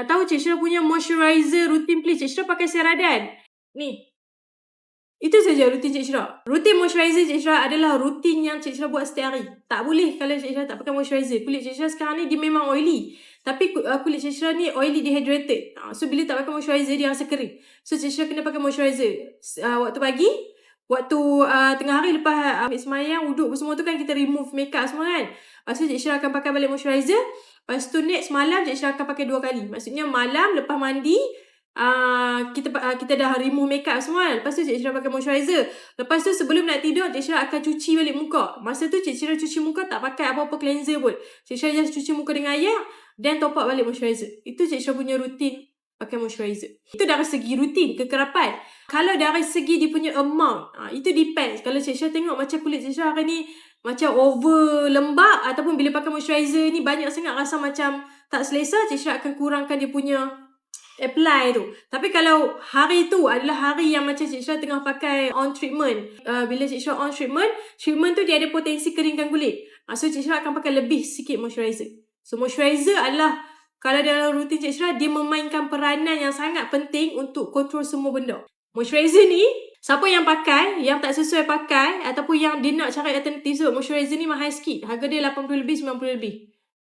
Nak tahu Cik Syira punya moisturizer rutin please. Cik Syira pakai Ceradan. Ni. Itu saja rutin Cik Syira. Rutin moisturizer Cik Syira adalah rutin yang Cik Syira buat setiap hari. Tak boleh kalau Cik Syira tak pakai moisturizer. Kulit Cik Syira sekarang ni dia memang oily. Tapi uh, kulit Cik Syira ni oily dehydrated. Uh, so bila tak pakai moisturizer dia rasa kering. So Cik Syira kena pakai moisturizer. Uh, waktu pagi, waktu uh, tengah lepas ambil semayang, wuduk semua tu kan kita remove makeup semua kan. Lepas tu Cik Syira akan pakai balik moisturizer. Lepas tu next malam Cik Syira akan pakai dua kali. Maksudnya malam lepas mandi, Uh, kita uh, kita dah remove makeup semua kan. Lepas tu Cik Syira pakai moisturizer. Lepas tu sebelum nak tidur, Cik Syira akan cuci balik muka. Masa tu Cik Syira cuci muka tak pakai apa-apa cleanser pun. Cik Syira just cuci muka dengan air dan top up balik moisturizer. Itu Cik Syira punya rutin pakai moisturizer. Itu dari segi rutin, kekerapan. Kalau dari segi dia punya amount, uh, itu depends. Kalau Cik Syira tengok macam kulit Cik Syira hari ni macam over lembab ataupun bila pakai moisturizer ni banyak sangat rasa macam tak selesa, Cik Syira akan kurangkan dia punya apply tu. Tapi kalau hari tu adalah hari yang macam Cik Syah tengah pakai on treatment. Uh, bila Cik Syah on treatment, treatment tu dia ada potensi keringkan kulit. Uh, so Cik Syah akan pakai lebih sikit moisturizer. So moisturizer adalah kalau dalam rutin Cik Syah, dia memainkan peranan yang sangat penting untuk kontrol semua benda. Moisturizer ni, siapa yang pakai, yang tak sesuai pakai, ataupun yang dia nak cari alternatif, so moisturizer ni mahal sikit. Harga dia 80 lebih, 90 lebih.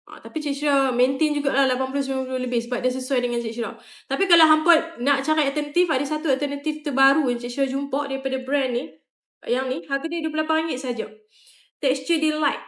Ha, tapi Cik Syira maintain jugalah 80-90 lebih sebab dia sesuai dengan Cik Syira. Tapi kalau hampa nak cari alternatif, ada satu alternatif terbaru yang Cik Syira jumpa daripada brand ni. Yang ni, harga dia RM28 saja. Texture Delight.